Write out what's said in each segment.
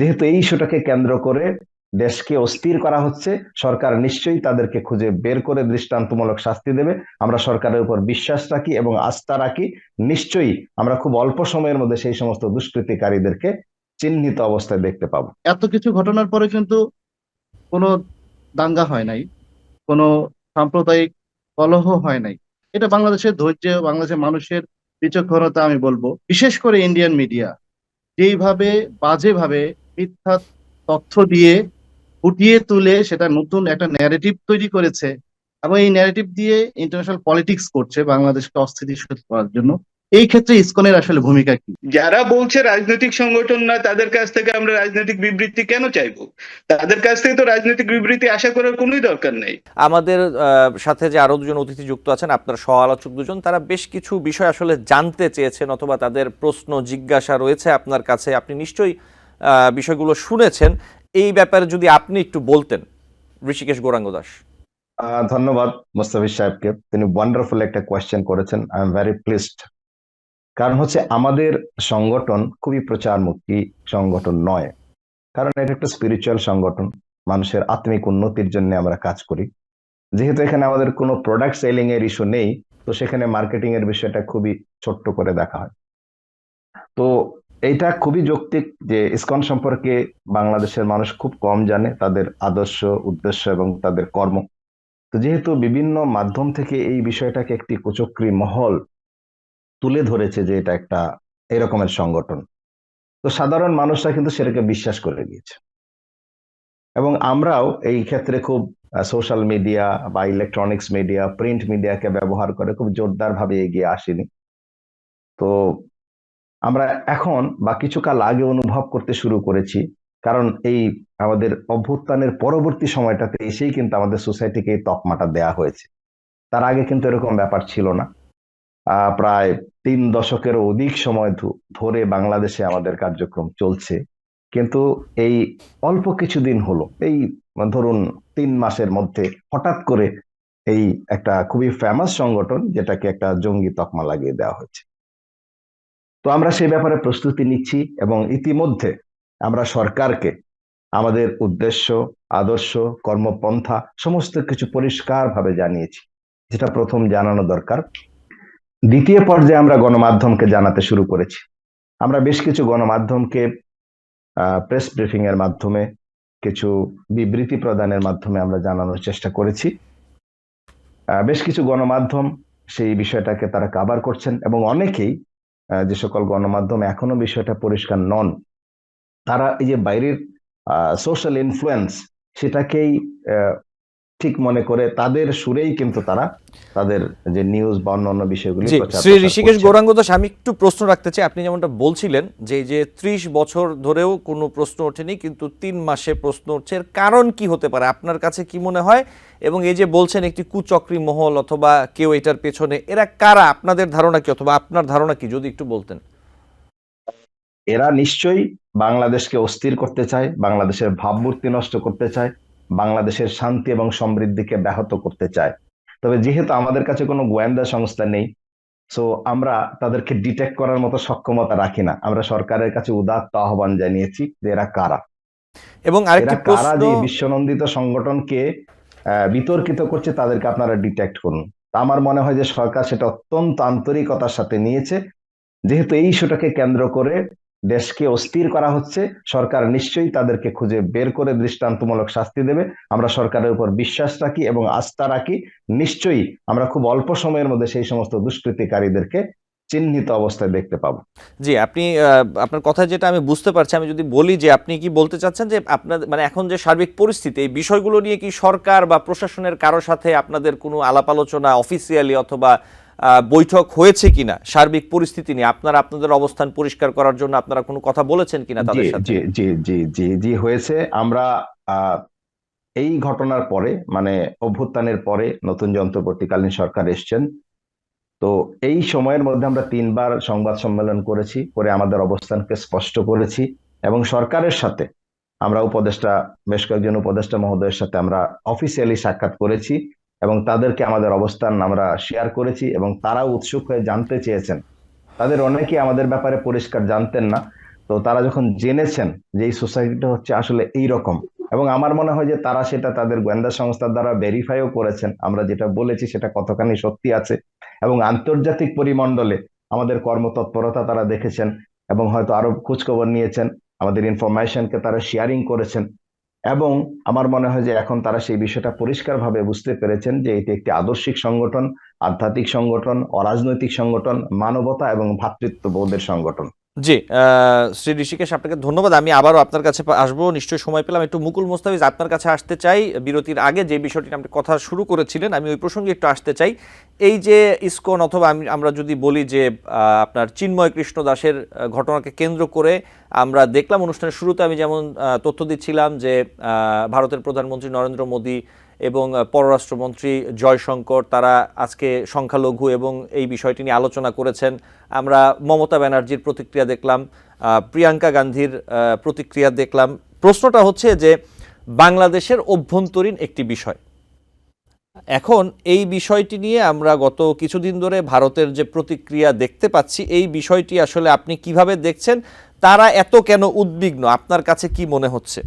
যেহেতু এই ইস্যুটাকে কেন্দ্র করে দেশকে অস্থির করা হচ্ছে, সরকার নিশ্চয়ই তাদেরকে খুঁজে বের করে দৃষ্টান্তমূলক শাস্তি দেবে। আমরা সরকারের উপর বিশ্বাস রাখি এবং আস্থা রাখি। নিশ্চয়ই আমরা খুব অল্প সময়ের মধ্যে সেই সমস্ত দুষ্কৃতিকারীদেরকে চিহ্নিত অবস্থায় দেখতে পাবো। এত কিছু ঘটনার পরে কিন্তু কোনো দাঙ্গা হয় নাই, কোনো সাম্প্রদায়িক কলহ হয় নাই। এটা বাংলাদেশের ধৈর্য, বাংলাদেশের মানুষের বিচক্ষণতা আমি বলব। বিশেষ করে ইন্ডিয়ান মিডিয়া যেইভাবে, বাজেভাবে মিথ্যা তথ্য দিয়ে ফুটিয়ে তুলে সেটা নতুন একটা ন্যারেটিভ তৈরি করেছে এবং এই ন্যারেটিভ দিয়ে ইন্টারন্যাশনাল পলিটিক্স করছে বাংলাদেশকে অস্থিতিশীল করার জন্য। এই ক্ষেত্রে ইসকনের আসলে ভূমিকা কি? যারা বলছে রাজনৈতিক সংগঠন না তাদের কাছ থেকে আমরা রাজনৈতিক বিবৃতি কেন চাইব? তাদের কাছ থেকে তো রাজনৈতিক বিবৃতি আশা করার কোনোই দরকার নেই। আমাদের আহ, সাথে যে আরও দুজন অতিথি যুক্ত আছেন আপনার সহ আলোচক দুজন তারা বেশ কিছু বিষয় আসলে জানতে চেয়েছেন অথবা তাদের প্রশ্ন জিজ্ঞাসা রয়েছে আপনার কাছে। আপনি নিশ্চয়ই বিষয়গুলো শুনেছেন, এই ব্যাপারে যদি আপনি একটু বলতেন, ঋষিকেশ গৌরাঙ্গ দাস। ধন্যবাদ মুস্তাফিজ সাহেবকে। তিনি ওয়ান্ডারফুল একটা কোয়েশ্চেন করেছেন আই এম ভেরি প্লিজড কারণ হচ্ছে আমাদের সংগঠন খুবই প্রচারমুখী সংগঠন নয়। কারণ এটা একটা স্পিরিচুয়াল সংগঠন, মানুষের আত্মিক উন্নতির জন্য আমরা কাজ করি। যেহেতু এখানে আমাদের কোনো প্রোডাক্ট সেলিং এর ইস্যু নেই, তো সেখানে মার্কেটিং এর বিষয়টা খুবই ছোট্ট করে দেখা হয়। তো এইটা খুবই যৌক্তিক যে ইসকন সম্পর্কে বাংলাদেশের মানুষ খুব কম জানে তাদের আদর্শ, উদ্দেশ্য এবং তাদের কর্ম। তো যেহেতু বিভিন্ন মাধ্যম থেকে এই বিষয়টাকে একটি কুচক্রী মহল তুলে ধরেছে যে এটা একটা এরকমের সংগঠন, তো সাধারণ মানুষরা কিন্তু সেটাকে বিশ্বাস করে নিয়েছে। এবং আমরাও এই ক্ষেত্রে খুব সোশ্যাল মিডিয়া বা ইলেকট্রনিক্স মিডিয়া প্রিন্ট মিডিয়াকে ব্যবহার করে খুব জোরদার ভাবে এগিয়ে আসিনি। তো আমরা এখন বা কিছুকাল আগে অনুভব করতে শুরু করেছি, কারণ এই আমাদের অভ্যুত্থানের পরবর্তী সময়টাতে এসেই কিন্তু আমাদের সোসাইটিকে এই তকমাটা দেয়া হয়েছে। তার আগে কিন্তু এরকম ব্যাপার ছিল না। প্রায় তিন দশকের অধিক সময় ধরে বাংলাদেশে আমাদের কার্যক্রম চলছে। কিন্তু এই অল্প কিছুদিন হলো, এই ধরুন তিন মাসের মধ্যে হঠাৎ করে এই একটা খুবই ফেমাস সংগঠন যেটাকে একটা জঙ্গি তকমা লাগিয়ে দেওয়া হয়েছে। তো আমরা সেই ব্যাপারে প্রস্তুতি নিচ্ছি এবং ইতিমধ্যে আমরা সরকারকে আমাদের উদ্দেশ্য, আদর্শ, কর্মপন্থা সমস্ত কিছু পরিষ্কারভাবে জানিয়েছি। যেটা প্রথম জানানো দরকার। দ্বিতীয় পর্যায়ে আমরা গণমাধ্যমকে জানাতে শুরু করেছি। আমরা বেশ কিছু গণমাধ্যমকে প্রেস ব্রিফিং এর মাধ্যমে, কিছু বিবৃতি প্রদানের মাধ্যমে আমরা জানানোর চেষ্টা করেছি। বেশ কিছু গণমাধ্যম সেই বিষয়টাকে তারা কাভার করছেন এবং অনেকেই যে সকল গণমাধ্যম এখনও বিষয়টা পরিষ্কার নন তারা এই যে বাইরের সোশ্যাল ইনফ্লুয়েন্স সেটাকেই ঠিক মনে করে তাদের সুরেই কিন্তু তারা তাদের যে নিউজ বা অন্যান্য বিষয়গুলি শ্রী ঋষিকেশ গৌরাঙ্গ দাস আমি একটু প্রশ্ন রাখতে চাই। আপনি যেমনটা বলছিলেন যে যে ত্রিশ বছর ধরেও কোনো প্রশ্ন ওঠেনি কিন্তু তিন মাসে প্রশ্ন উঠছে। এর কারণ কি হতে পারে? আপনার কাছে কি মনে হয়? এবং এই যে বলছেন একটি কুচক্রী মহল অথবা কেউ এটার পেছনে এরা কারা? আপনাদের ধারণা কি? অথবা আপনার ধারণা কি? যদি একটু বলতেন। এরা নিশ্চয়ই বাংলাদেশকে অস্থির করতে চায় বাংলাদেশের ভাবমূর্তি নষ্ট করতে চায়। বাংলাদেশের শান্তি এবং সমৃদ্ধিকে ব্যাহত করতে চায়। তবে যেহেতু আমাদের কাছে কোনো গোয়েন্দা সংস্থা নেই সো আমরা তাদেরকে ডিটেক্ট করার মতো সক্ষমতা রাখি না। আমরা সরকারের কাছে উদাত্ত আহ্বান জানিয়েছি যে এরা কারা? এবং আরেকটি কারা যে বিশ্বনন্দিত সংগঠনকে বিতর্কিত করছে তাদেরকে আপনারা ডিটেক্ট করুন। তা আমার মনে হয় যে সরকার সেটা অত্যন্ত আন্তরিকতার সাথে নিয়েছে। যেহেতু এই ইস্যুটাকে কেন্দ্র করে দেশকে অস্থির করা হচ্ছে, সরকার নিশ্চয়ই তাদেরকে খুঁজে বের করে দৃষ্টান্তমূলক শাস্তি দেবে। আমরা সরকারের উপর বিশ্বাস রাখি এবং আস্থা রাখি। নিশ্চয়ই আমরা খুব অল্প সময়ের মধ্যে সেই সমস্ত দুষ্কৃতিকারীদেরকে চিহ্নিত অবস্থায় দেখতে পাবো। জি, আপনি আপনার কথা যেটা আমি বুঝতে পারছি, আমি যদি বলি যে আপনি কি বলতে চাচ্ছেন যে আপনার মানে এখন যে সার্বিক পরিস্থিতি, এই বিষয়গুলো নিয়ে কি সরকার বা প্রশাসনের কারও সাথে আপনাদের কোনো আলাপ আলোচনা অফিসিয়ালি অথবা বৈঠক হয়েছে কিনা সার্বিক পরিস্থিতি নিয়ে আপনারা আপনাদের অবস্থান পরিষ্কার করার জন্য আপনারা কোনো কথা বলেছেন কিনা তাদের সাথে? জি জি জি জি জি হয়েছে। আমরা এই ঘটনার পরে মানে অভ্যুত্থানের পরে নতুন যে অন্তর্বর্তীকালীন সরকার এসছেন। তো এই সময়ের মধ্যে আমরা তিনবার সংবাদ সম্মেলন করেছি করে আমাদের অবস্থানকে স্পষ্ট করেছি এবং সরকারের সাথে আমরা উপদেষ্টা বেশ কয়েকজন উপদেষ্টা মহোদয়ের সাথে আমরা অফিসিয়ালি সাক্ষাৎ করেছি। এবং তাদেরকে আমাদের অবস্থান আমরা শেয়ার করেছি এবং তারাও উৎসুক হয়ে জানতে চেয়েছেন। তাদের অনেকেই আমাদের ব্যাপারে পরিষ্কার জানতেন না। তো তারা যখন জেনেছেন যে এই সোসাইটিটা হচ্ছে আসলে এই রকম এবং আমার মনে হয় যে তারা সেটা তাদের গোয়েন্দা সংস্থার দ্বারা ভেরিফাইও করেছেন। আমরা যেটা বলেছি সেটা কতখানি সত্যি আছে এবং আন্তর্জাতিক পরিমণ্ডলে আমাদের কর্মতৎপরতা তারা দেখেছেন এবং হয়তো আরও খোঁজখবর নিয়েছেন। আমাদের ইনফরমেশনকে তারা শেয়ারিং করেছেন। এবং আমার মনে হয় যে এখন তারা সেই বিষয়টা পরিষ্কারভাবে বুঝতে পেরেছেন যে এটি একটি আদর্শিক সংগঠন, আধ্যাত্মিক সংগঠন, অরাজনৈতিক সংগঠন, মানবতা এবং ভ্রাতৃত্ববোধের সংগঠন। জি শ্রী ঋষিকেশ, আপনাকে ধন্যবাদ। আমি আবারও আপনার কাছে আসব। নিশ্চয়ই সময় পেলাম। একটু মুকুল মোস্তাফিজ আপনার কাছে আসতে চাই। বিরতির আগে যে বিষয়টি আপনি কথা শুরু করেছিলেন, আমি ওই প্রসঙ্গে একটু আসতে চাই। এই যে ইসকন অথবা আমি আমরা যদি বলি যে আপনার চিন্ময় কৃষ্ণ দাসের ঘটনাকে কেন্দ্র করে আমরা দেখলাম অনুষ্ঠানের শুরুতে আমি যেমন তথ্য দিচ্ছিলাম যে ভারতের প্রধানমন্ত্রী নরেন্দ্র মোদী এবং পররাষ্ট্রমন্ত্রী জয়শঙ্কর তারা আজকে সংখ্যালঘু এবং এই বিষয়টি নিয়ে আলোচনা করেছেন। আমরা মমতা ব্যানার্জির প্রতিক্রিয়া দেখলাম প্রিয়াঙ্কা গান্ধীর প্রতিক্রিয়া দেখলাম। প্রশ্নটা হচ্ছে যে, বাংলাদেশের অভ্যন্তরীণ একটি বিষয়। এখন এই বিষয়টি নিয়ে আমরা গত কিছুদিন ধরে ভারতের যে প্রতিক্রিয়া দেখতে পাচ্ছি, এই বিষয়টি আসলে আপনি কীভাবে দেখছেন, তারা এত কেন উদ্বিগ্ন? আপনার কাছে কি মনে হচ্ছে?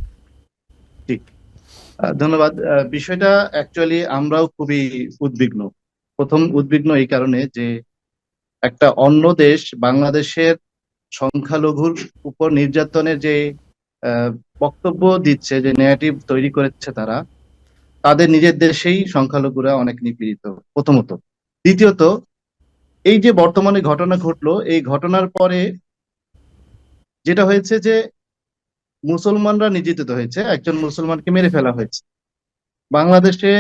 ধন্যবাদ। বিষয়টা অ্যাকচুয়ালি আমরাও খুবই উদ্বিগ্ন। প্রথম উদ্বিগ্ন এই কারণে যে একটা অন্য দেশ বাংলাদেশের সংখ্যালঘুর উপর নির্যাতনের যে বক্তব্য দিচ্ছে, যে নেগেটিভ তৈরি করেছে তারা, তাদের নিজের দেশেই সংখ্যালঘুরা অনেক নিপীড়িত, প্রথমত। দ্বিতীয়ত, এই যে বর্তমানে ঘটনা ঘটলো, এই ঘটনার পরে যেটা হয়েছে যে মুসলমানরা নির্যাতিত হয়েছে, একজন মুসলমানকে মেরে ফেলা হয়েছে। বাংলাদেশে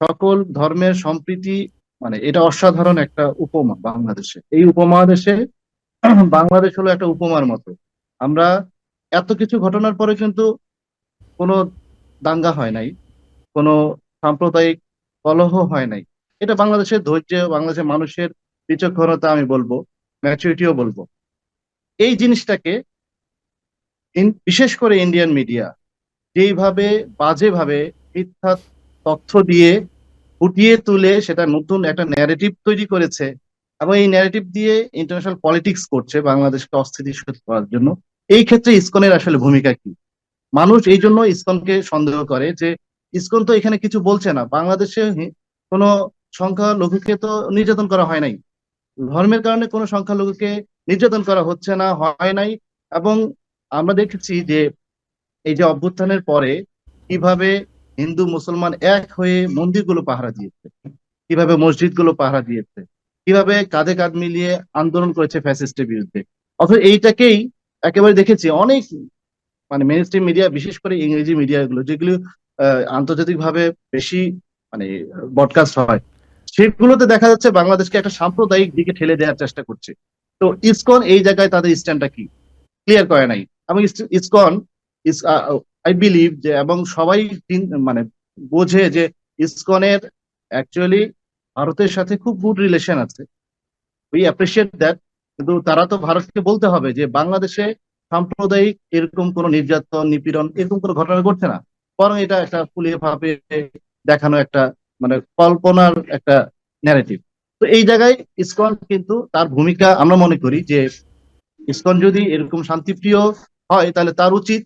সকল ধর্মের সম্প্রীতি মানে এটা অসাধারণ একটা উপমা বাংলাদেশে। এই উপমহাদেশে বাংলাদেশ হলো একটা উপমার মতো। আমরা এত কিছু ঘটনার পরে কিন্তু কোনো দাঙ্গা হয় নাই, কোনো সাম্প্রদায়িক কলহ হয় নাই। এটা বাংলাদেশের ধৈর্য, বাংলাদেশের মানুষের বিচক্ষণতা আমি বলব ম্যাচুরিটিও বলব। এই জিনিসটাকে বিশেষ করে ইন্ডিয়ান মিডিয়া যেইভাবে বাজেভাবে মিথ্যা তথ্য দিয়ে ফুটিয়ে তুলে সেটা নতুন একটা ন্যারেটিভ তৈরি করেছে, এবং এই ন্যারেটিভ দিয়ে ইন্টারন্যাশনাল পলিটিক্স করছে বাংলাদেশকে অস্থিতিশীল করার জন্য। এই ক্ষেত্রে ইসকনের আসলে ভূমিকা কি? মানুষ এই জন্য ইসকনকে সন্দেহ করে যে ইসকন তো এখানে কিছু বলছে না। বাংলাদেশে কোনো সংখ্যালঘুকে তো নির্যাতন করা হয় নাই। ধর্মের কারণে কোনো সংখ্যালঘুকে নির্যাতন করা হচ্ছে না, হয় নাই, এবং আমরা দেখেছি যে এই যে অভ্যুত্থানের পরে কীভাবে হিন্দু মুসলমান এক হয়ে মন্দিরগুলো পাহারা দিয়েছে, কীভাবে মসজিদগুলো পাহারা দিয়েছে, কীভাবে কাঁধে কাঁধ মিলিয়ে আন্দোলন করেছে ফ্যাসিস্টের বিরুদ্ধে। অথচ এইটাকেই একেবারে দেখেছি অনেক মানে মেন স্ট্রিম মিডিয়া বিশেষ করে ইংরেজি মিডিয়াগুলো যেগুলো আন্তর্জাতিকভাবে বেশি মানে ব্রডকাস্ট হয়, সেগুলোতে দেখা যাচ্ছে বাংলাদেশকে একটা সাম্প্রদায়িক দিকে ঠেলে দেওয়ার চেষ্টা করছে। তো ইসকন এই জায়গায় তাদের স্ট্যান্ডটা কি? ক্লিয়ার করে নাই। এবং ইস- ইসকন ইস আই বিলিভ যে, এবং সবাই মানে বোঝে যে ইসকনের অ্যাকচুয়ালি ভারতের সাথে খুব গুড রিলেশন আছে। উই অ্যাপ্রিসিয়েট দ্যাট কিন্তু তারা তো ভারতকে বলতে হবে যে, বাংলাদেশে সাম্প্রদায়িক এরকম কোনো নির্যাতন, নিপীড়ন এরকম কোনো ঘটনা ঘটছে না। বরং এটা একটা ফুলিয়ে ভাবে দেখানো একটা মানে কল্পনার একটা ন্যারেটিভ তো এই জায়গায় ইসকন কিন্তু তার ভূমিকা আমরা মনে করি যে, ইসকন যদি এরকম শান্তিপ্রিয় হয়, তাহলে তার উচিত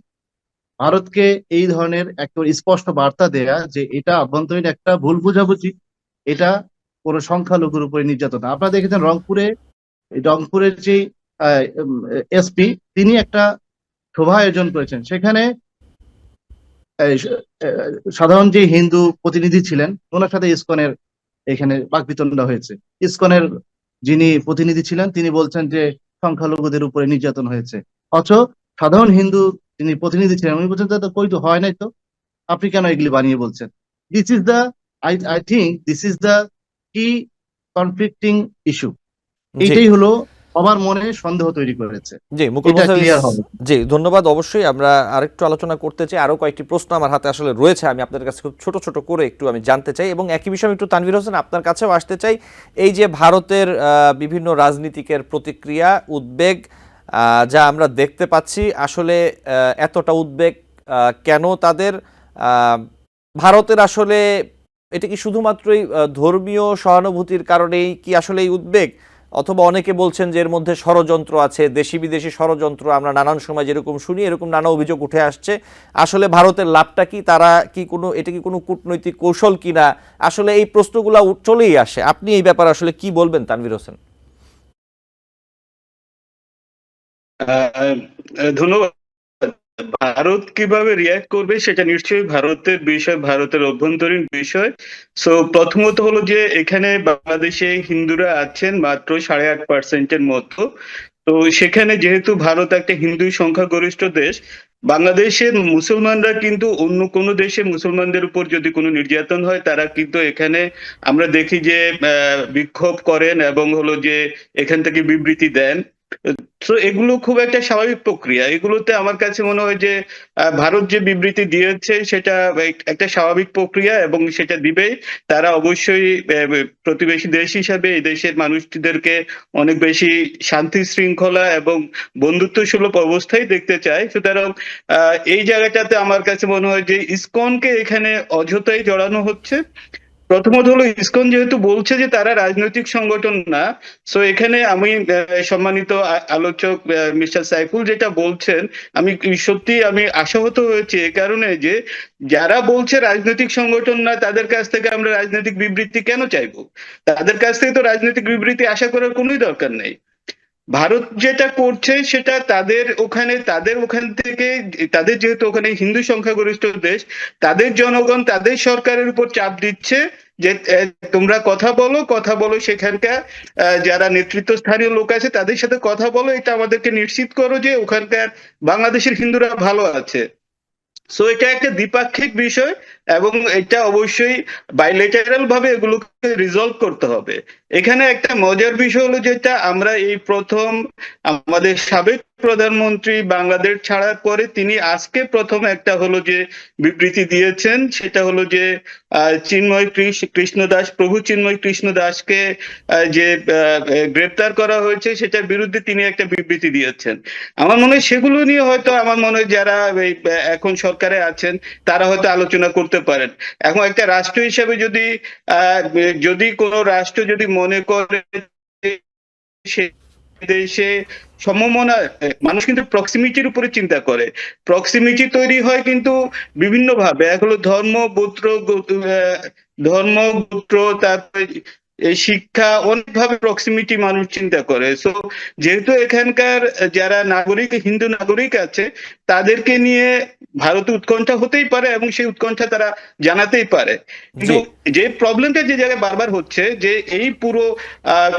ভারতকে এই ধরনের একটা স্পষ্ট বার্তা দেয়া যে এটা আভ্যন্তরীণ একটা ভুল বোঝাবুঝি, এটা কোনো সংখ্যালঘুর উপরে নির্যাতন। আপনারা দেখেছেন রংপুরে, রংপুরের যে এসপি, তিনি একটা শোভা আয়োজন করেছেন। সেখানে সাধারণ যে হিন্দু প্রতিনিধি ছিলেন, ওনার সাথে ইসকনের এখানে বাকবিতণ্ডা হয়েছে। ইসকনের যিনি প্রতিনিধি ছিলেন, তিনি বলছেন যে সংখ্যালঘুদের উপরে নির্যাতন হয়েছে। অথচ সাধারণ হিন্দু যিনি প্রতিনিধি ছিলেন উনি বলছেন "তা কই তো হয় নাই তো? আপনি কেন এগুলি বানিয়ে বলছেন? This is the I I think this is the কি কনফ্লিক্টিং ইস্যু জি। এইটাই হলো সবার মনে সন্দেহ তৈরি করেছে। জি মুকুল জি ধন্যবাদ অবশ্যই। আমরা আরেকটু আলোচনা করতে চাই। আরও কয়েকটি প্রশ্ন আমার হাতে আসলে রয়েছে। আমি আপনাদের কাছে খুব ছোট ছোট করে একটু আমি জানতে চাই এবং একই বিষয়ে আমি একটু তানভীর হোসেন আপনার কাছেও আসতে চাই। এই যে ভারতের আহ, বিভিন্ন রাজনীতিকের প্রতিক্রিয়া উদ্বেগ যা আমরা দেখতে পাচ্ছি, আসলে এতটা উদ্বেগ কেন তাদের ভারতের আসলে এটা কি শুধুমাত্রই ধর্মীয় সহানুভূতির কারণেই কি আসলে এই উদ্বেগ? অথবা অনেকে বলছেন যে এর মধ্যে ষড়যন্ত্র আছে, দেশি বিদেশি ষড়যন্ত্র, আমরা নানান সময় যেরকম শুনি, এরকম নানা অভিযোগ উঠে আসছে। আসলে ভারতের লাভটা কি? তারা কি কোনো, এটা কি কোনো কূটনৈতিক কৌশল কিনা? আসলে এই প্রশ্নগুলো চলেই আসে। আপনি এই ব্যাপারে আসলে কি বলবেন, তানভীর হোসেন? ধন্যবাদ। ভারত কীভাবে রিয়াক্ট করবে সেটা নিশ্চয়ই ভারতের বিষয়, ভারতের অভ্যন্তরীণ বিষয়। সো প্রথমত হলো যে এখানে বাংলাদেশে হিন্দুরা আছেন মাত্র সাড়ে আট পার্সেন্টের মতো। তো সেখানে যেহেতু ভারত একটা হিন্দু সংখ্যাগরিষ্ঠ দেশ, বাংলাদেশের মুসলমানরা কিন্তু অন্য কোনো দেশে মুসলমানদের উপর যদি কোনো নির্যাতন হয়, তারা কিন্তু এখানে আমরা দেখি যে বিক্ষোভ করেন এবং হলো যে এখান থেকে বিবৃতি দেন। তো এগুলো খুব একটা স্বাভাবিক প্রক্রিয়া। এগুলোতে আমার কাছে মনে হয় যে ভারত যে বিবৃতি দিয়েছে, সেটা একটা স্বাভাবিক প্রক্রিয়া এবং সেটা দিবেই তারা অবশ্যই প্রতিবেশী দেশ হিসাবে এই দেশের মানুষদেরকে অনেক বেশি শান্তি শৃঙ্খলা এবং বন্ধুত্ব সুলভ অবস্থায় দেখতে চায়। সুতরাং এই জায়গাটাতে আমার কাছে মনে হয় যে ইসকনকে এখানে অযথাই জড়ানো হচ্ছে। প্রথমত হলো, ইসকন যেহেতু বলছে যে তারা রাজনৈতিক সংগঠন না সো এখানে আমি সম্মানিত আলোচক মিস্টার সাইফুল যেটা বলছেন, আমি সত্যি আমি আশাহত হয়েছি এ কারণে যে যারা বলছে রাজনৈতিক সংগঠন না, তাদের কাছ থেকে আমরা রাজনৈতিক বিবৃতি কেন চাইব? তাদের কাছ থেকে তো রাজনৈতিক বিবৃতি আশা করার কোনোই দরকার নেই। ভারত যেটা করছে, সেটা তাদের ওখানে, তাদের ওখান থেকে, তাদের যেহেতু ওখানে হিন্দু সংখ্যাগরিষ্ঠ দেশ, তাদের জনগণ, তাদের সরকারের উপর চাপ দিচ্ছে যে তোমরা কথা বলো কথা বলো সেখানকার যারা নেতৃত্ব স্থানীয় লোক আছে, তাদের সাথে কথা বলো, এটা আমাদেরকে নিশ্চিত করো যে ওখানকার বাংলাদেশের হিন্দুরা ভালো আছে। সো এটা একটা দ্বিপাক্ষিক বিষয় এবং এটা অবশ্যই বাইলেটারাল ভাবে এগুলোকে রিজলভ করতে হবে। এখানে একটা মজার বিষয় হলো যেটা, আমরা এই প্রথম আমাদের সাবেক প্রধানমন্ত্রী বাংলাদেশ ছাড়ার পরে তিনি আজকে প্রথম একটা হলো যে বিবৃতি দিয়েছেন, সেটা হলো যে চিন্ময় কৃষ- কৃষ্ণ দাস প্রভু চিন্ময় কৃষ্ণ দাসকে যে গ্রেপ্তার করা হয়েছে, সেটার বিরুদ্ধে তিনি একটা বিবৃতি দিয়েছেন। আমার মনে হয় সেগুলো নিয়ে হয়তো, আমার মনে হয় যারা এই এখন সরকারে আছেন, তারা হয়তো আলোচনা করতে পারেন। এখন একটা রাষ্ট্র হিসেবে যদি যদি কোনো রাষ্ট্র যদি মনে করে সে দেশে সমমনা মানুষ কিন্তু প্রক্সিমিটির উপরে চিন্তা করে। প্রক্সিমিটি তৈরি হয় কিন্তু বিভিন্ন ভাবে এক হলো ধর্ম, গোত্র ধর্ম, গোত্র, তারপরে এই শিক্ষা অনেকভাবে প্রক্সিমিটি মানুষ চিন্তা করে। সো যেহেতু এখানকার যারা নাগরিক হিন্দু নাগরিক আছে তাদেরকে নিয়ে ভারতে উৎকণ্ঠা হতেই পারে এবং সেই উৎকণ্ঠা তারা জানাতেই পারে। কিন্তু যে প্রবলেমটা যে জায়গায় বারবার হচ্ছে যে এই পুরো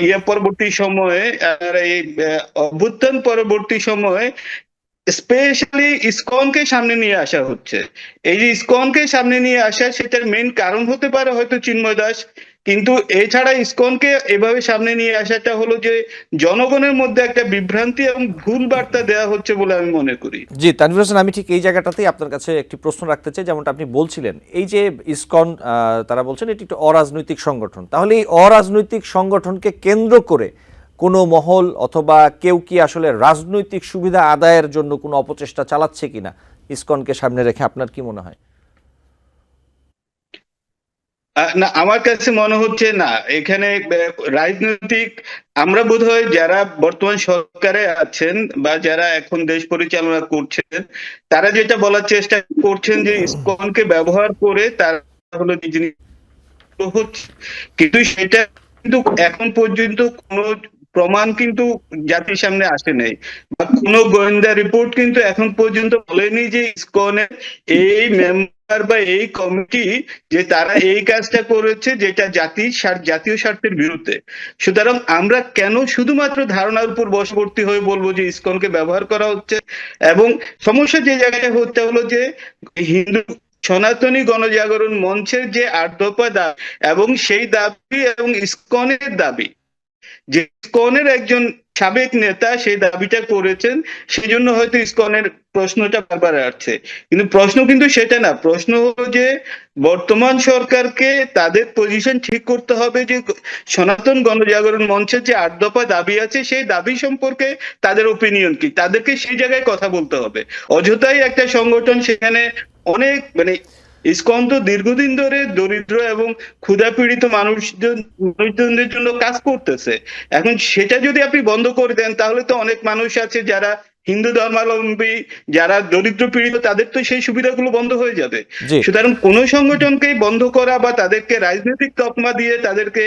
ইয়ে পরবর্তী সময়ে এই অভ্যুত্থান পরবর্তী সময়ে স্পেশালি ইসকনকে সামনে নিয়ে আসা হচ্ছে। এই যে ইসকনকে সামনে নিয়ে আসা সেটার মেন কারণ হতে পারে হয়তো চিন্ময় দাস কিন্তু এছাড়া ইসকনকে এভাবে সামনে নিয়ে আসাটা হলো যে জনগণের মধ্যে একটা বিভ্রান্তি এবং ভুল বার্তা দেওয়া হচ্ছে বলে আমি মনে করি। জি, তানভীর হোসেন, আমি ঠিক এই জায়গাটাতেই আপনার কাছে একটি প্রশ্ন রাখতে চাই, যেমনটা আপনি বলছিলেন। এই যে ইসকন তারা বলছেন এটি একটি অরাজনৈতিক সংগঠন। তাহলে এই অরাজনৈতিক সংগঠনকে কেন্দ্র করে কোনো মহল অথবা কেউ কি আসলে রাজনৈতিক সুবিধা আদায়ের জন্য কোনো অপচেষ্টা চালাচ্ছে কিনা? ইসকনকে সামনে রেখে আপনার কি মনে হয়? না, আমার কাছে মনে হচ্ছে না। এখানে রাজনৈতিক, আমরা বোধহয় যারা বর্তমান সরকারে আছেন বা যারা এখন দেশ পরিচালনা করছেন, তারা যেটা বলার চেষ্টা করছেন যে ইসকনকে ব্যবহার করে তারা হলো যে জিনিস কিন্তু সেটা কিন্তু এখন পর্যন্ত কোনো প্রমাণ কিন্তু জাতির সামনে আসে নাই। বা কোনো গোয়েন্দা রিপোর্ট কিন্তু এখন পর্যন্ত বলেনি যে ইসকনের এই মেম্বার বা এই কমিটি যে তারা এই কাজটা করেছে যেটা জাতির জাতীয় স্বার্থের বিরুদ্ধে। সুতরাং আমরা কেন শুধুমাত্র ধারণার উপর বশবর্তী হয়ে বলব যে ইসকনকে ব্যবহার করা হচ্ছে এবং সমস্যা যে জায়গাটা হতে হলো যে হিন্দু সনাতনী গণজাগরণ মঞ্চের যে আট দাবি এবং সেই দাবি এবং ইসকনের দাবি। যে ইসকনের একজন সাবেক নেতা সেই দাবিটা করেছেন সেই জন্য হয়তো ইসকনের প্রশ্নটা বারবার আসছে। কিন্তু প্রশ্ন কিন্তু সেটা না, প্রশ্ন হলো যে বর্তমান সরকারকে তাদের পজিশন ঠিক করতে হবে যে সনাতন গণজাগরণ মঞ্চের যে আট দফা দাবি আছে, সেই দাবি সম্পর্কে তাদের ওপিনিয়ন কি? তাদেরকে সেই জায়গায় কথা বলতে হবে। অযথাই একটা সংগঠন সেখানে অনেক মানে ইসকন দীর্ঘদিন ধরে দরিদ্র এবং ক্ষুধাপীড়িত মানুষজন মানুষজনদের জন্য কাজ করতেছে। এখন সেটা যদি আপনি বন্ধ করে দেন, তাহলে তো অনেক মানুষ আছে যারা হিন্দু ধর্মাবলম্বী যারা দরিদ্র পীড়িত তাদের তো সেই সুবিধাগুলো বন্ধ হয়ে যাবে। সুতরাং কোন সংগঠনকেই বন্ধ করা বা তাদেরকে রাজনৈতিক তকমা দিয়ে তাদেরকে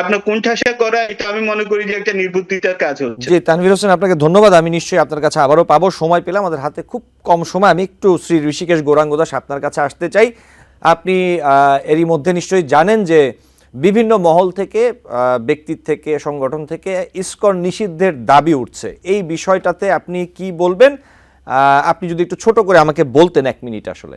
আপনার কোণঠাসা করা এটা আমি মনে করি যে একটা নির্বুদ্ধিতার কাজ হচ্ছে। জি তানভীর হোসেন আপনাকে ধন্যবাদ। আমি নিশ্চয়ই আপনার কাছে আবারও পাবো। সময় পেলাম আমাদের হাতে খুব কম সময়। আমি একটু শ্রী ঋষিকেশ গৌরাঙ্গ দাস আপনার কাছে আসতে চাই। আপনি আহ, এরই মধ্যে নিশ্চয়ই জানেন যে বিভিন্ন মহল থেকে ব্যক্তির থেকে, সংগঠন থেকে ইসকন নিষিদ্ধের দাবি উঠছে। এই বিষয়টাতে আপনি কি বলবেন? আপনি যদি একটু ছোট করে আমাকে বলতেন এক মিনিট আসলে।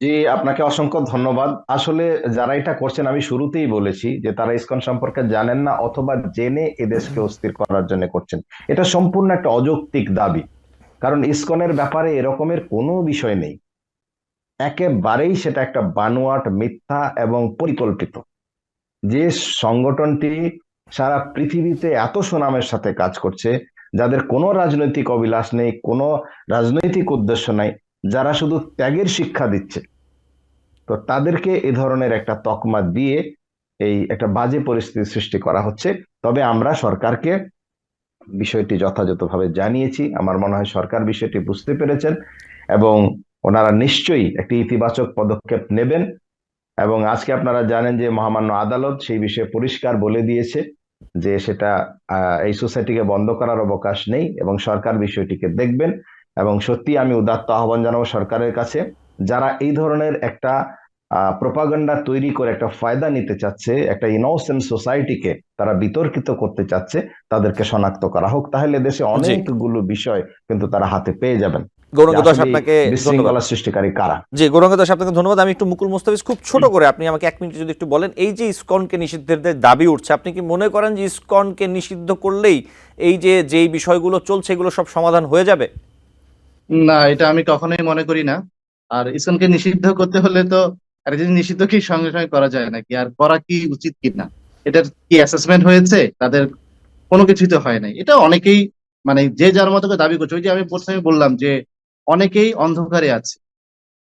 জি, আপনাকে অসংখ্য ধন্যবাদ। আসলে যারা এটা করছেন, আমি শুরুতেই বলেছি যে তারা ইসকন সম্পর্কে জানেন না অথবা জেনে এদেশকে অস্থির করার জন্য করছেন। এটা সম্পূর্ণ একটা অযৌক্তিক দাবি। কারণ ইসকনের ব্যাপারে এরকমের কোনো বিষয় নেই। একেবারেই সেটা একটা বানোয়াট মিথ্যা এবং পরিকল্পিত। যে সংগঠনটি সারা পৃথিবীতে এত সুনামের সাথে কাজ করছে, যাদের কোনো রাজনৈতিক অভিলাষ নেই, কোনো রাজনৈতিক উদ্দেশ্য নাই, যারা শুধু ত্যাগের শিক্ষা দিচ্ছে। তো তাদেরকে এ ধরনের একটা তকমা দিয়ে এই একটা বাজে পরিস্থিতি সৃষ্টি করা হচ্ছে। তবে আমরা সরকারকে বিষয়টি যথাযথভাবে জানিয়েছি। আমার মনে হয় সরকার বিষয়টি বুঝতে পেরেছেন এবং ওনারা নিশ্চয়ই একটি ইতিবাচক পদক্ষেপ নেবেন। এবং আজকে আপনারা জানেন যে মহামান্য আদালত সেই বিষয়ে পরিষ্কার বলে দিয়েছে যে সেটা আহ, এই সোসাইটিকে বন্ধ করার অবকাশ নেই এবং সরকার বিষয়টিকে দেখবেন এবং সত্যি আমি উদাত্ত আহ্বান জানাব সরকারের কাছে যারা এই ধরনের একটা প্রোপাগান্ডা তৈরি করে একটা ফায়দা নিতে চাচ্ছে একটা ইনোসেন্ট সোসাইটিকে তারা বিতর্কিত করতে চাচ্ছে তাদেরকে শনাক্ত করা হোক। তাহলে দেশে অনেকগুলো বিষয় কিন্তু তারা হাতে পেয়ে যাবেন। গৌরাঙ্গ দাস আপনাকে সৃষ্টিকারী কারা? জি গৌরাঙ্গ দাস আপনাকে ধন্যবাদ। আমি একটু মুকুল মোস্তাফিজ খুব ছোট করে আপনি আমাকে এক মিনিট যদি একটু বলেন এই যে ইসকনকে নিষিদ্ধের দাবি উঠছে আপনি কি মনে করেন যে ইসকনকে নিষিদ্ধ করলেই এই যে যেই বিষয়গুলো চলছে এগুলো সব সমাধান হয়ে যাবে? না এটা আমি কখনোই মনে করি না। আর ইসকনকে নিষিদ্ধ করতে হলে তো আর যদি নিষিদ্ধ কি সঙ্গে সঙ্গে করা যায় নাকি? আর করা কি উচিত কি না এটার কি অ্যাসেসমেন্ট হয়েছে? তাদের কোনো কিছুই তো হয় নাই। এটা অনেকেই মানে যে যার মতো দাবি করছে। ওই যে আমি প্রথমে বললাম যে অনেকেই অন্ধকারে আছে।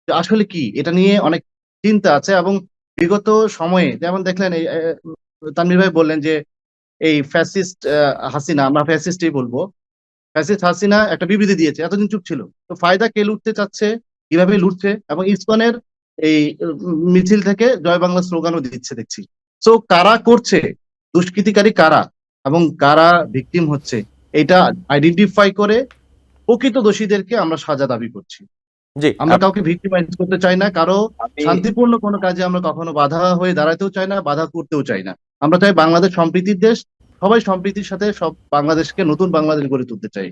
আসলে কি? এটা নিয়ে অনেক চিন্তা আছে এবং বিগত সময়ে যেমন দেখলেন এই তানভীর ভাই বললেন যে, এই ফ্যাসিস্ট হাসিনা, আমরা ফ্যাসিস্টই বলব। ফ্যাসিস্ট হাসিনা একটা বিবৃতি দিয়েছে, এতদিন চুপ ছিল। তো ফায়দা কে লুটতে চাচ্ছে, কীভাবে লুটছে এবং ইসকনের এই মিছিল থেকে জয় বাংলা স্লোগানও দিচ্ছে দেখছি। সো কারা করছে? দুষ্কৃতিকারী কারা? এবং কারা ভিকটিম হচ্ছে? এটা আইডেন্টিফাই করে প্রকৃত দোষীদেরকে আমরা সাজা দাবি করছি। জি আমরা কাউকে ভিক্টিমাইজ করতে চাই না কারও শান্তিপূর্ণ কোনো কাজে আমরা কখনো বাধা হয়ে দাঁড়াতেও চাই না বাধা করতেও চাই না। আমরা চাই বাংলাদেশ সম্প্রীতির দেশ সবাই সম্প্রীতির সাথে সব বাংলাদেশকে নতুন বাংলাদেশ গড়ে তুলতে চাই।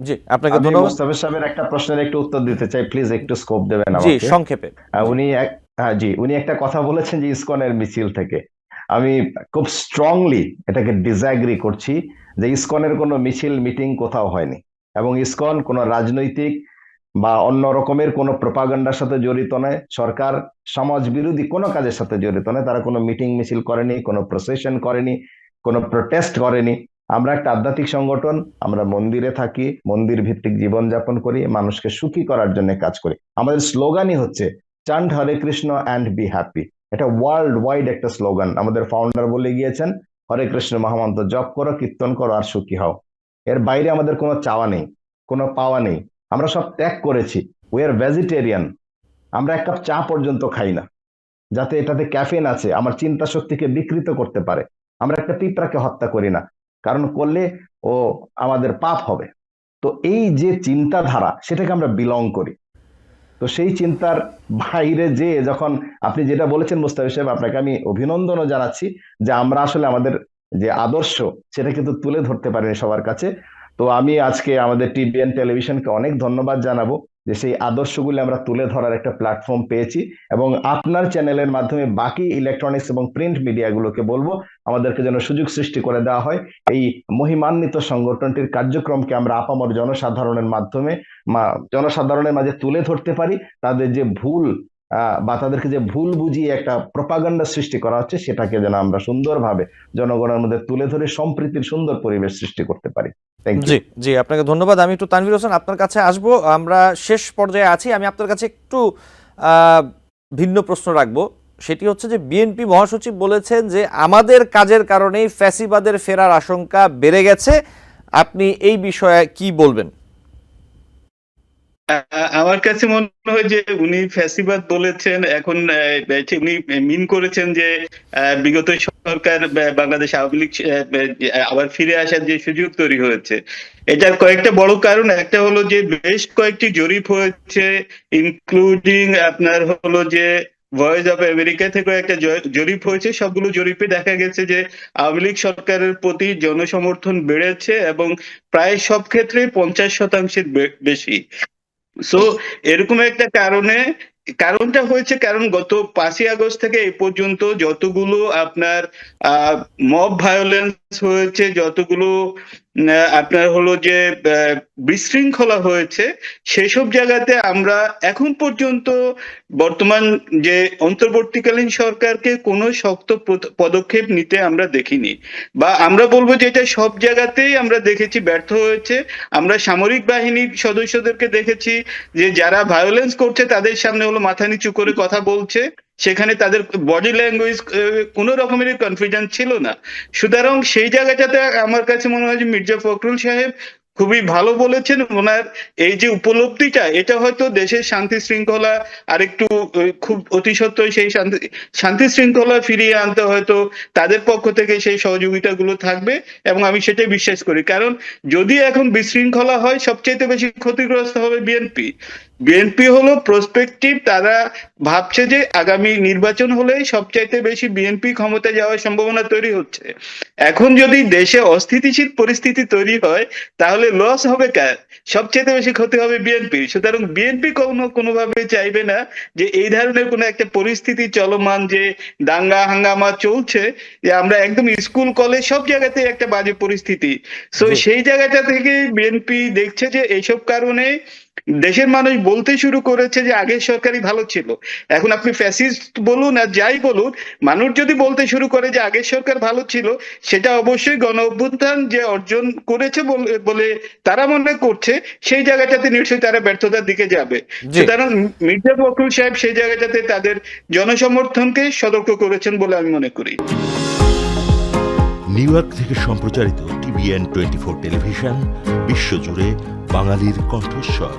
জি আপনাকে ধন্যবাদ। মোস্তাফিজ সাহেবের একটা প্রশ্নের একটু উত্তর দিতে চাই প্লিজ একটু স্কোপ দেবেন জি সংক্ষেপে। উনি এক হ্যাঁ জি উনি একটা কথা বলেছেন যে ইসকনের মিছিল থেকে। আমি খুব স্ট্রংলি এটাকে ডিসঅ্যাগ্রি করছি যে ইসকনের কোনো মিছিল মিটিং কোথাও হয়নি। এবং ইসকন কোনো রাজনৈতিক বা অন্য রকমের কোনো প্রপাগান্ডার সাথে জড়িত নয়। সরকার সমাজ বিরোধী কোনো কাজের সাথে জড়িত নয়। তারা কোনো মিটিং মিছিল করেনি, কোনো প্রসেশন করেনি, কোনো প্রোটেস্ট করেনি। আমরা একটা আধ্যাত্মিক সংগঠন, আমরা মন্দিরে থাকি, মন্দির ভিত্তিক জীবনযাপন করি, মানুষকে সুখী করার জন্য কাজ করি। আমাদের স্লোগানই হচ্ছে chant Hare Krishna and be happy এটা ওয়ার্ল্ড ওয়াইড একটা স্লোগান। আমাদের ফাউন্ডার বলে গিয়েছেন, হরে কৃষ্ণ মহামন্ত্র, জপ করো, কীর্তন করো, আর সুখী হও। এর বাইরে আমাদের কোনো চাওয়া নেই, কোনো পাওয়া নেই। আমরা সব ত্যাগ করেছি। উই আর ভেজিটেরিয়ান আমরা এক কাপ চা পর্যন্ত খাই না। যাতে এটাতে ক্যাফেন আছে, আমার চিন্তা শক্তিকে বিকৃত করতে পারে। আমরা একটা পিঁপড়াকে হত্যা করি না, কারণ করলে ও আমাদের পাপ হবে। তো এই যে চিন্তাধারা, সেটাকে আমরা বিলং করি। তো সেই চিন্তার বাইরে যে যখন আপনি যেটা বলেছেন, মুস্তাফিজ সাহেব, আপনাকে আমি অভিনন্দনও জানাচ্ছি যে আমরা আসলে আমাদের যে আদর্শ, সেটা কিন্তু তুলে ধরতে পারেনি সবার কাছে। তো আমি আজকে আমাদের টিভিএন টেলিভিশনকে অনেক ধন্যবাদ জানাব যে সেই আদর্শগুলি আমরা তুলে ধরার একটা প্ল্যাটফর্ম পেয়েছি এবং আপনার চ্যানেলের মাধ্যমে বাকি ইলেকট্রনিক্স এবং প্রিন্ট মিডিয়াগুলোকে বলব, আমাদেরকে যেন সুযোগ সৃষ্টি করে দেওয়া হয়। এই মহিমান্বিত সংগঠনটির কার্যক্রমকে আমরা আপামর জনসাধারণের মাধ্যমে জনসাধারণের মাঝে তুলে ধরতে পারি। তাদের যে ভুল বা তাদেরকে যে ভুল বুঝিয়ে একটা প্রপাগান্ডা সৃষ্টি করা হচ্ছে, সেটাকে যেন আমরা সুন্দরভাবে জনগণের মধ্যে তুলে ধরে সম্প্রীতির সুন্দর পরিবেশ সৃষ্টি করতে পারি। জি জি, আপনাকে ধন্যবাদ। আমি একটু তানভীর হোসেন, আপনার কাছে আসব। আমরা শেষ পর্যায়ে আছি। আমি আপনার কাছে একটু ভিন্ন প্রশ্ন রাখব। সেটি হচ্ছে যে, বিএনপি মহাসচিব বলেছেন যে, আমাদের কাজের কারণেই ফ্যাসিবাদের ফেরার আশঙ্কা বেড়ে গেছে। আপনি এই বিষয়ে কি বলবেন? আমার কাছে মনে হয় যে উনি ফ্যাসিবাদ বলেছেন, এখন উনি মিন করেছেন যে বিগত সরকার বাংলাদেশ আওয়ামী লীগ আবার ফিরে আসার যে সুযোগ তৈরি হয়েছে। এটার কয়েকটা বড় কারণ, একটা হলো যে বেশ কয়েকটি জরিপ হয়েছে ইনক্লুডিং আপনার হলো যে ভয়েস অফ আমেরিকা থেকে একটা জরিপ হয়েছে, সবগুলো জরিপে দেখা গেছে যে আওয়ামী লীগ সরকারের প্রতি জনসমর্থন বেড়েছে এবং প্রায় সব ক্ষেত্রে পঞ্চাশ শতাংশের বেশি। সো এরকম একটা কারণে, কারণটা হয়েছে কারণ গত পাঁচই আগস্ট থেকে এ পর্যন্ত যতগুলো আপনার মব ভায়োলেন্স হয়েছে, যতগুলো আপনার হলো যে বিশৃঙ্খলা হয়েছে, সেসব জায়গাতে আমরা এখন পর্যন্ত বর্তমান যে অন্তর্বর্তীকালীন সরকারকে কোনো শক্ত পদক্ষেপ নিতে আমরা দেখিনি। বা আমরা বলব যে, এটা সব জায়গাতেই আমরা দেখেছি ব্যর্থ হয়েছে। আমরা সামরিক বাহিনীর সদস্যদেরকে দেখেছি যে, যারা ভায়োলেন্স করছে, তাদের সামনে হলো মাথা নিচু করে কথা বলছে। সেখানে তাদের বডি ল্যাঙ্গুয়েজ কোনো রকমের কনফিডেন্স ছিল না। সুতরাং সেই জায়গাটাতে আমার কাছে মনে হয় যে মির্জা ফখরুল সাহেব খুবই ভালো বলেছেন, ওনার এই যে উপলব্ধিটা, এটা হয়তো দেশের শান্তি শৃঙ্খলা আরেকটু খুব অতি সত্ত্বই সেই শান্তি শান্তি শৃঙ্খলা ফিরিয়ে আনতে হয়তো তাদের পক্ষ থেকে সেই সহযোগিতাগুলো থাকবে এবং আমি সেটাই বিশ্বাস করি। কারণ যদি এখন বিশৃঙ্খলা হয় সবচেয়ে বেশি ক্ষতিগ্রস্ত হবে বিএনপি। বিএনপি হলো প্রসপেক্টিভ তারা ভাবছে যে আগামী নির্বাচন হলেই সবচাইতে বেশি বিএনপি ক্ষমতায় যাওয়ার সম্ভাবনা তৈরি হচ্ছে। এখন যদি দেশে অস্থিতিশীল পরিস্থিতি তৈরি হয় তাহলে লস হবে কার? সবচেয়ে বেশি ক্ষতি হবে বিএনপি সুতরাং বিএনপি কোনো কোনোভাবে চাইবে না যে এই ধরনের কোনো একটা পরিস্থিতি চলমান যে দাঙ্গা হাঙ্গামা চলছে যে আমরা একদম স্কুল কলেজ সব জায়গাতে একটা বাজে পরিস্থিতি। সো সেই জায়গাটা থেকে বিএনপি দেখছে যে এইসব কারণে দেশের মানুষ বলতে শুরু করেছে যে আগের সরকারই ভালো ছিল। এখন আপনি ফ্যাসিস্ট বলুন আর যাই বলুন মানুষ যদি বলতে শুরু করে যে আগের সরকার ভালো ছিল সেটা অবশ্যই গণ অভ্যুত্থান যে অর্জন করেছে বলে- তারা মনে করছে সেই জায়গাটাতে নিশ্চয়ই তারা ব্যর্থতার দিকে যাবে। সুতরাং মির্জা ফখরুল সাহেব সেই জায়গাটাতে তাদের জনসমর্থনকে সতর্ক করেছেন বলে আমি মনে করি। নিউ ইয়র্ক থেকে সম্প্রচারিত টিভিএন টোয়েন্টি ফোর টেলিভিশন বিশ্বজুড়ে বাঙালির কণ্ঠস্বর।